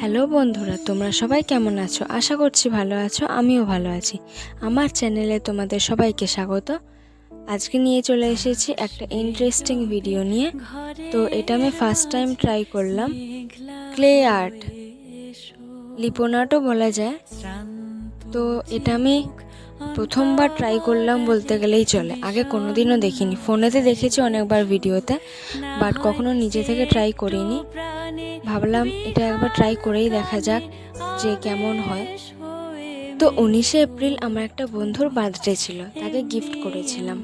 Hello বন্ধুরা, তোমরা সবাই কেমন আছো? আশা করছি ভালো আছো, আমিও ভালো আছি। আমার চ্যানেলে তোমাদের সবাইকে স্বাগত। আজকে নিয়ে চলে এসেছি একটা ইন্টারেস্টিং ভিডিও নিয়ে। তো এটা আমি ফার্স্ট টাইম ট্রাই করলাম। ক্লে আর্ট লিপোনাটও বলা যায়। তো এটা আমি প্রথমবার ট্রাই করলাম বলতে গেলেই চলে। আগে কোনোদিনও দেখিনি। ফোনেতে দেখেছি অনেকবার ভিডিওতে বাট কখনো নিজে থেকে ট্রাই করিনি। ভাবলাম এটা একবার ট্রাই করেই দেখা যাক যে কেমন হয়। তো উনিশে এপ্রিল আমার একটা বন্ধুর বার্থডে ছিল তাকে গিফট করেছিলাম।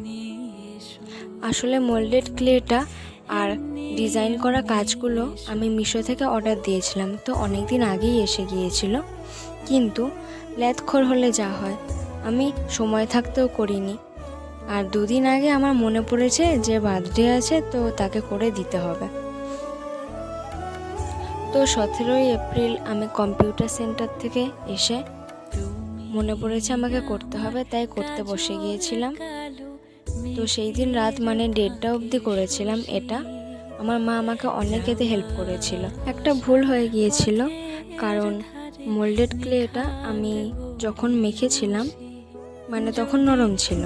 আসলে মোল্ডেড ক্লেটা আর ডিজাইন করা কাজগুলো আমি মিশো থেকে অর্ডার দিয়েছিলাম তো অনেক দিন আগেই এসে গিয়েছিল। কিন্তু ল্যাথখোর হলে যা হয় আমি সময় থাকতেও করিনি। আর দুদিন আগে আমার মনে পড়েছে যে বার্থডে আছে তো তাকে করে দিতে হবে। তো সতেরোই এপ্রিল আমি কম্পিউটার সেন্টার থেকে এসে মনে পড়েছে আমাকে করতে হবে, তাই করতে বসে গিয়েছিলাম। তো সেই দিন রাত মানে দেড়টা অবধি করেছিলাম এটা। আমার মা আমাকে অনেক এতে হেল্প করেছিল। একটা ভুল হয়ে গিয়েছিল, কারণ মোল্ডেড ক্লেটা আমি যখন মেখেছিলাম মানে তখন নরম ছিল।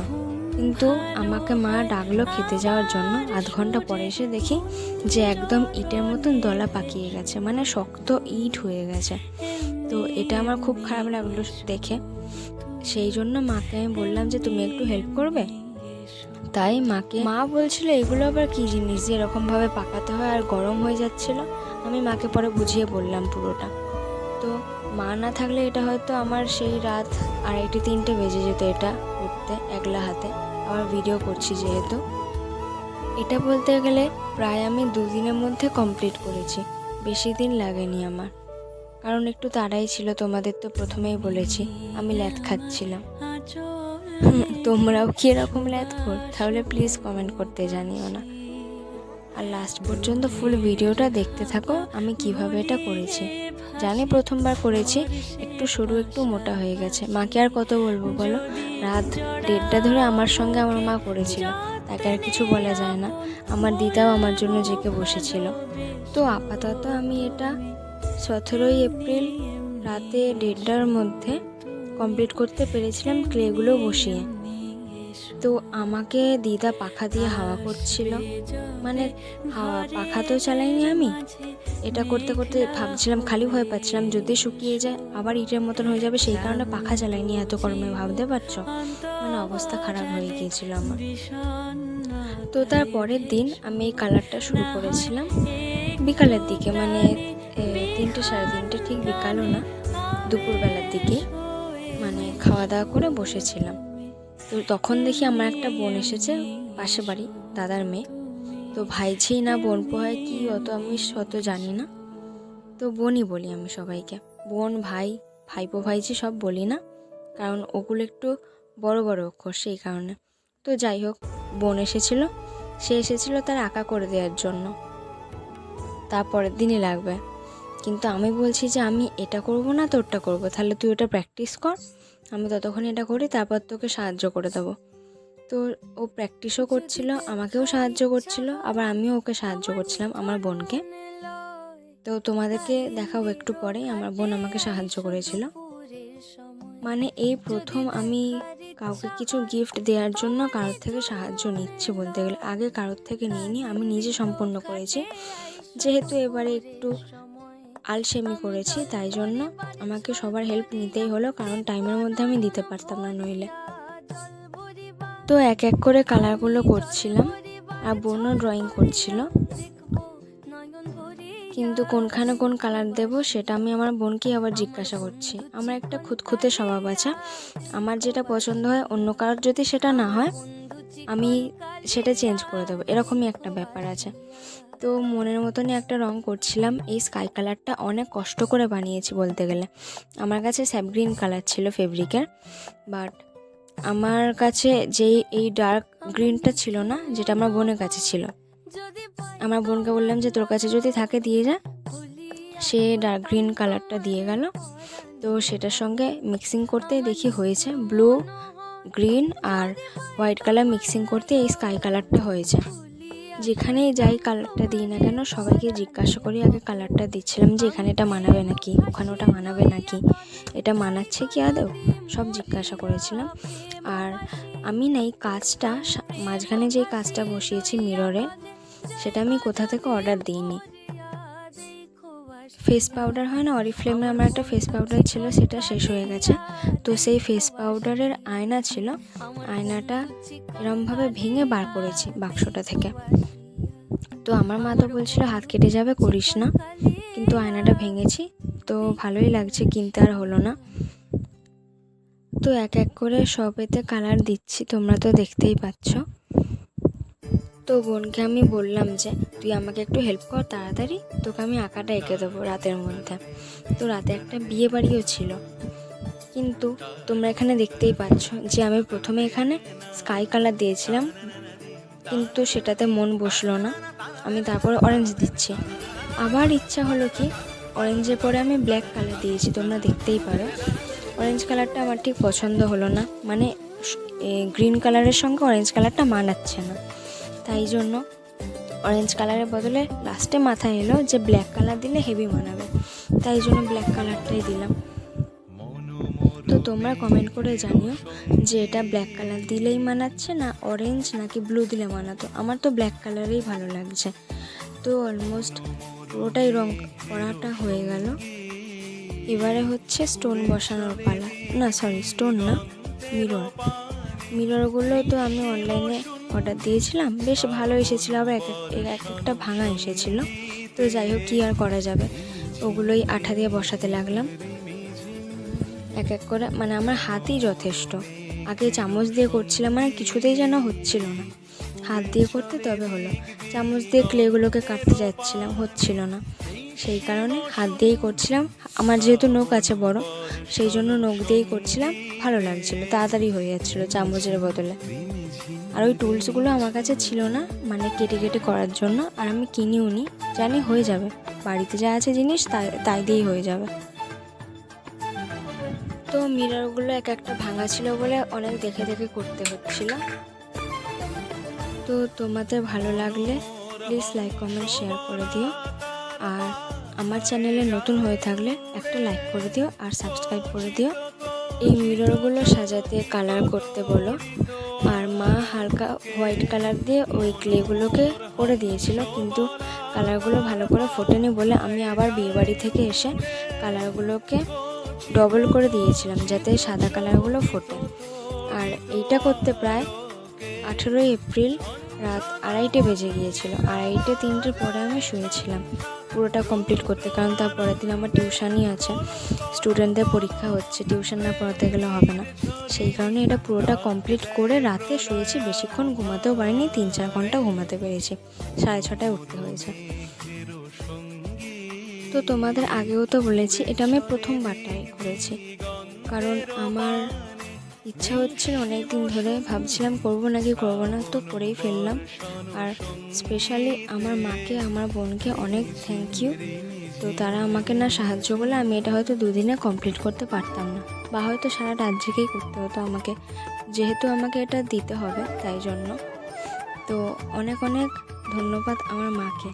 কিন্তু আমাকে মা ডাকলো খেতে যাওয়ার জন্য। আধ ঘণ্টা পরে এসে দেখি যে একদম ইটের মতন দলা পাকিয়ে গেছে মানে শক্ত ইট হয়ে গেছে। তো এটা আমার খুব খারাপ লাগল দেখে। সেই জন্য মাকে আমি বললাম যে, তুমি একটু হেল্প করবে? তাই মাকে, মা বলছিল, এগুলো আবার কী জিনিস যে এরকমভাবে পাকাতে হয় আর গরম হয়ে যাচ্ছিল? আমি মাকে পরে বুঝিয়ে বললাম পুরোটা। তো মা না থাকলে এটা হয়তো আমার সেই রাত আড়াইটে, তিনটে বেজে যেত এটা করতে একলা হাতে। আবার ভিডিও করছি যেহেতু। এটা বলতে গেলে প্রায় আমি দুদিনের মধ্যে কমপ্লিট করেছি। বেশি দিন লাগেনি আমার। কারণ একটু তাড়াই ছিল, তোমাদের তো প্রথমেই বলেছি, আমি ল্যাথ খাচ্ছিলাম। তোমরাও কি এরকম ল্যাথ কর তাহলে প্লিজ কমেন্ট করতে জানিও না। আর লাস্ট পর্যন্ত ফুল ভিডিওটা দেখতে থাকো, আমি কীভাবে এটা করেছি। জানি প্রথমবার করেছি, একটু সরু, একটু মোটা হয়ে গেছে। মাকে আর কত বলব বলো? রাত দেড়টা ধরে আমার সঙ্গে আমার মা করেছিল, তাকে আর কিছু বলা যায় না। আমার দিদাও আমার জন্য জেকে বসেছিল। তো আপাতত আমি এটা সতেরোই এপ্রিল রাতে দেড়টার মধ্যে কমপ্লিট করতে পেরেছিলাম ক্লেগুলো বসিয়ে। তো আমাকে দিদা পাখা দিয়ে হাওয়া করছিল। মানে হাওয়া পাখা তো চালাইনি আমি। এটা করতে করতে ভাবছিলাম, খালি ভয় পাচ্ছিলাম যদি শুকিয়ে যায়, আবার ইটের মতন হয়ে যাবে, সেই কারণে পাখা চালাইনি এত গরমে, ভাবতে পারছ? মানে অবস্থা খারাপ হয়ে গিয়েছিল আমার। তো তার পরের দিন আমি এই কালারটা শুরু করেছিলাম। বিকালের দিকে মানে তিনটে সাড়ে তিনটে ঠিক বিকালও না, দুপুরবেলার দিকে মানে খাওয়া দাওয়া করে বসেছিলাম। তো তখন দেখি আমার একটা বোন এসেছে পাশে বাড়ি, দাদার মেয়ে। তো ভাইঝি না বোন, পোহায় কি অত আমি অত জানি না। তো বোনই বলি আমি সবাইকে, বোন, ভাই, ভাইপো ভাইঝি সব বলি না, কারণ ওগুলো একটু বড় বড় অক্ষর সেই কারণে। তো যাই হোক, বোন এসেছিল, সে এসেছিল তার আঁকা করে দেওয়ার জন্য। তারপরের দিনই লাগবে। কিন্তু আমি বলছি যে আমি এটা করব না, তোরটা করব, তাহলে তুই ওটা প্র্যাকটিস কর। আমি ততক্ষণ এটা করি, তারপর তোকে সাহায্য করে দেবো। তো ও প্র্যাকটিসও করছিল, আমাকেও সাহায্য করছিল, আবার আমিও ওকে সাহায্য করছিলাম আমার বোনকে। তো তোমাদেরকে দেখাবো একটু পরে আমার বোন আমাকে সাহায্য করেছিল। মানে এই প্রথম আমি কাউকে কিছু গিফট দেওয়ার জন্য কারোর থেকে সাহায্য নিচ্ছি বলতে গেলে, আগে কারোর থেকে নিয়ে নিইনি, আমি নিজে সম্পূর্ণ করেছি। যেহেতু এবারে একটু আলসেমি করেছি, তাই জন্য আমাকে সবার হেল্প নিতেই হলো, কারণ টাইমের মধ্যে আমি দিতে পারতাম না নইলে। তো এক এক করে কালারগুলো করছিলাম, আর বোনও ড্রয়িং করছিল। কিন্তু কোনখানে কোন কালার দেব, সেটা আমি আমার বোনকে আবার জিজ্ঞাসা করছি। আমার একটা খুঁতখুঁতে স্বভাব আছে, আমার যেটা পছন্দ হয়, অন্য কারোর যদি সেটা না হয়, আমি সেটা চেঞ্জ করে দেবো, এরকমই একটা ব্যাপার আছে। তো মনের মতনই একটা রং করছিলাম। এই স্কাই কালারটা অনেক কষ্ট করে বানিয়েছি বলতে গেলে। আমার কাছে স্যাপ গ্রিন কালার ছিল ফেব্রিকের বাট আমার কাছে যেই, এই ডার্ক গ্রিনটা ছিল না, যেটা আমার বোনের কাছে ছিল। আমার বোনকে বললাম যে, তোর কাছে যদি থাকে দিয়ে যা। সে ডার্ক গ্রিন কালারটা দিয়ে গেল। তো সেটার সঙ্গে মিক্সিং করতে দেখি হয়েছে। ব্লু গ্রিন আর হোয়াইট কালার মিক্সিং করতে এই স্কাই কালারটা হয়েছে। যেখানেই যাই কালারটা দিই না কেন, সবাইকে জিজ্ঞাসা করি, আগে কালারটা দিচ্ছিলাম যে এখানে এটা মানাবে নাকি? ওখানে ওটা মানাবে নাকি? এটা মানাচ্ছে কি আদৌ? সব জিজ্ঞাসা করেছিলাম। আর আমি নাই কাজটা মাঝখানে যে কাজটা বসিয়েছি মিররে সেটা আমি কোথা থেকে অর্ডার দিইনি। ফেস পাউডার হয় না অরিফ্লেমে আমার একটা ফেস পাউডার ছিল, সেটা শেষ হয়ে গেছে। তো সেই ফেস পাউডারের আয়না ছিল, আয়নাটা এরমভাবে ভেঙে বার করেছি বাক্সটা থেকে। তো আমার মা তো বলছিল, হাত কেটে যাবে, করিস না। কিন্তু আয়নাটা ভেঙেছি, তো ভালোই লাগছে, কিনতে আর হলো না। তো এক এক করে সবেতে কালার দিচ্ছি, তোমরা তো দেখতেই পাচ্ছ। তো বোনকে আমি বললাম যে, তুই আমাকে একটু হেল্প কর তাড়াতাড়ি, তোকে আমি আঁকাটা এঁকে দেবো রাতের মধ্যে। তো রাতে একটা বিয়ে বাড়িও ছিল। কিন্তু তোমরা এখানে দেখতেই পাচ্ছ যে আমি প্রথমে এখানে স্কাই কালার দিয়েছিলাম, কিন্তু সেটাতে মন বসল না। আমি তারপরে অরেঞ্জ দিচ্ছি। আবার ইচ্ছা হলো কি অরেঞ্জের পরে আমি ব্ল্যাক কালার দিয়েছি, তোমরা দেখতেই পারো। অরেঞ্জ কালারটা আমার ঠিক পছন্দ হলো না। মানে গ্রিন কালারের সঙ্গে অরেঞ্জ কালারটা মানাচ্ছে না। তাই জন্য অরেঞ্জ কালারের বদলে লাস্টে মাথায় এলো যে ব্ল্যাক কালার দিলে হেভি মানাবে। তাই জন্য ব্ল্যাক কালারটাই দিলাম। তো তোমরা কমেন্ট করে জানিও যে এটা ব্ল্যাক কালার দিলেই মানাচ্ছে না অরেঞ্জ নাকি ব্লু দিলে মানাতো। আমার তো ব্ল্যাক কালারেই ভালো লাগছে। তো অলমোস্ট পুরোটাই রং করাটা হয়ে গেল। এবারে হচ্ছে স্টোন বসানোর পালা। না সরি স্টোন না মিরর মিররগুলো তো আমি অনলাইনে অর্ডার দিয়েছিলাম, বেশ ভালো এসেছিল। আবার এক এক- এক একটা ভাঙা এসেছিল। তো যাই হোক, কী আর করা যাবে? ওগুলোই আঠা দিয়ে বসাতে লাগলাম। এক এক করে মানে আমার হাতই যথেষ্ট। আগে চামচ দিয়ে করছিলাম মানে কিছুতেই যেন হচ্ছিল না। হাত দিয়ে করতে তবে হলো। চামচ দিয়ে ক্লেগুলোকে কাটতে যাচ্ছিলাম, হচ্ছিল না। সেই কারণে হাত দিয়েই করছিলাম। আমার যেহেতু নখ আছে বড়, সেই জন্য নখ দিয়েই করছিলাম। ভালো লাগছিল, তাড়াতাড়ি হয়ে যাচ্ছিল চামচের বদলে। আর ওই টুলসগুলো আমার কাছে ছিল না মানে কেটে কেটে করার জন্য, আর আমি কিনিও নি। জানি হয়ে যাবে, বাড়িতে যা আছে জিনিস তাই তাই দিয়েই হয়ে যাবে। তো মিররগুলো এক একটা ভাঙা ছিল বলে অনেক দেখে দেখে করতে হচ্ছিল। তো তোমাদের ভালো লাগলে প্লিজ লাইক কমেন্ট শেয়ার করে দিও। আর আমার চ্যানেলে নতুন হয়ে থাকলে একটা লাইক করে দিও আর সাবস্ক্রাইব করে দিও। এই মিররগুলো সাজাতে কালার করতে বলো। আর মা হালকা হোয়াইট কালার দিয়ে ওই ক্লেগুলোকে করে দিয়েছিল, কিন্তু কালারগুলো ভালো করে ফোটেনি বলে আমি আবার বিয়েবাড়ি থেকে এসে কালারগুলোকে ডবল করে দিয়েছিলাম যাতে সাদা কালারগুলো ফোটে। আর এইটা করতে প্রায় আঠেরোই এপ্রিল রাত আড়াইটে বেজে গিয়েছিল। আড়াইটে তিনটের পরে আমি শুয়েছিলাম। পুরোটা কমপ্লিট করতে, কারণ তার পরের দিন আমার টিউশনই আছে। স্টুডেন্টদের পরীক্ষা হচ্ছে টিউশন না পড়াতে গেলে হবে না। সেই কারণে এটা পুরোটা কমপ্লিট করে রাতে শুয়েছি, বেশিক্ষণ ঘুমাতেও পারিনি, তিন চার ঘণ্টা ঘুমাতে পেরেছি। সাড়ে ছটায় উঠতে হয়েছে। তো তোমাদের আগেও তো বলেছি, এটা আমি প্রথমবার ট্রাই করেছি। কারণ আমার ইচ্ছা হচ্ছিল অনেক দিন ধরে ভাবছিলাম করব নাকি করব না, তো করেই ফেললাম। আর স্পেশালি আমার মাকে, আমার বোনকে অনেক থ্যাংক ইউ তো তারা আমাকে না সাহায্য করলে আমি এটা হয়তো দুদিনে কমপ্লিট করতে পারতাম না। বা হয়তো সারা জেগেই করতে হতো আমাকে। যেহেতু আমাকে এটা দিতে হবে, তাই জন্য। তো অনেক অনেক ধন্যবাদ আমার মাকে।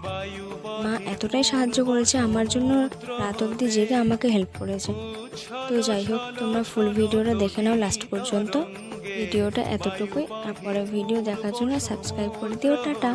মা এতটাই সাহায্য করেছে আমার জন্য, রাত অব্দি জেগে আমাকে হেল্প করেছে। তো যাই হোক, তোমরা ফুল ভিডিওটা দেখে নাও লাস্ট পর্যন্ত। ভিডিওটা এতটুকুই। আর ভিডিও দেখার জন্য সাবস্ক্রাইব করে দিও, টাটা।